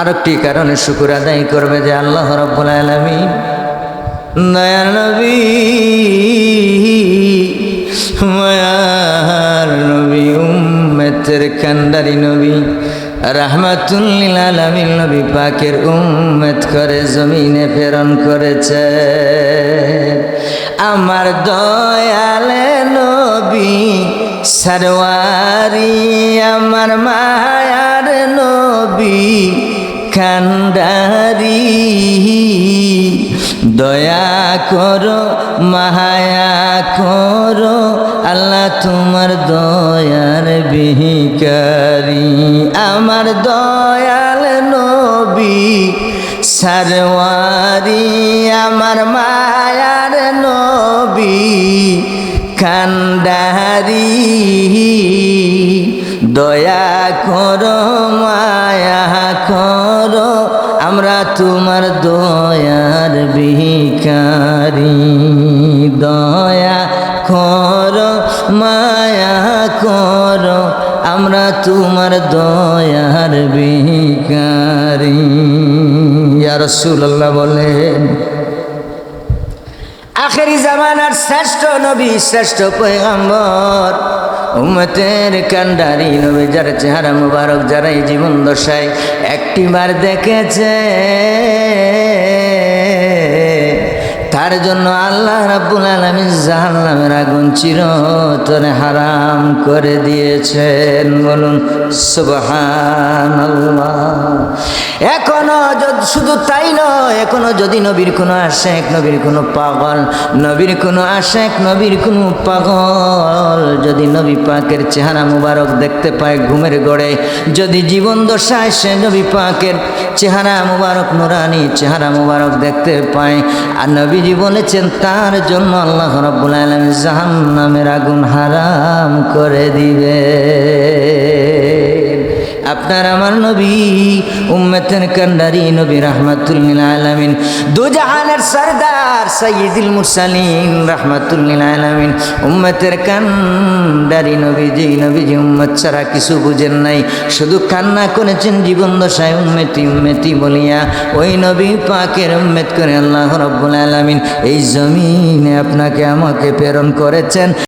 আরেকটি কারণে শুকুর আদায় করবে যে আল্লাহ রব্বুল আলমিন নয়া নবী, মায়ার নবী, উম্মতের কান্ডারি নবী রাহমাতুল্লিল আলামিন নবী পাকের উম্মত করে জমিনে প্রেরণ করেছে। আমার দয়ালে নবী সরওয়ারি আমার মায়ার কান্ডারি দয়া করো, মায়া করো, আল্লাহ তোমার দয়ার বিহিকারি। আমার দয়াল নবী, সারওয়ারি, আমার মায়ার নবী কান্ডারি দয়া করো করো আমরা তোমার দয়ার বিকারি দয়া করো, মায়া করো, আমরা তোমার দয়ার বিকারি ইয়া রাসূলুল্লাহ বলেন, আখেরি জামানার শ্রেষ্ঠ নবী, শ্রেষ্ঠ পয়গম্বর উম্মতের কান্ডারি নবী যার চেহারা মুবারক যারা এই জীবন দশায় একটিবার দেখেছে, তার জন্য আল্লাহ রাব্বুল আলামিন জাহান্নামের আগুন চিরতরে হারাম করে দিয়েছেন। বলুন, সুবহানাল্লাহ। শুধু তাই নয়, এখনও যদি নবীর কোনো আশেক, নবীর কোনো পাগল, নবীর কোনো আশেক, নবীর কোনো পাগল, যদি নবী পাকের চেহারা মুবারক দেখতে পায় ঘুমের গড়ে, যদি জীবন দশায় সে নবী পাকের চেহারা মুবারক, নুরানি চেহারা মুবারক দেখতে পায়, আর নবীজি বলেছেন, তার জন্য আল্লাহ রব্বুল আলম জাহান্নামের আগুন হারাম করে দিবে। আপনার আমার নবী, উম্মতের কান্ডারি নবী রহমাতুল্লিল আলামিন। দুজাহানের সরদার সৈয়দুল মুরসালিন রহমাতুল্লিল আলামিন। উম্মতের কান্ডারি নবীজি নবীজি উম্মত ছাড়া কিছু বুঝেন নাই। শুধু কান্না করেছেন জীবন দশায় উম্মেতি উম্মেতি বলিয়া। ওই নবী পাকের উম্মেত করে আল্লাহ রব্বুল আলামিন এই জমিনে আপনাকে আমাকে প্রেরণ করেছেন।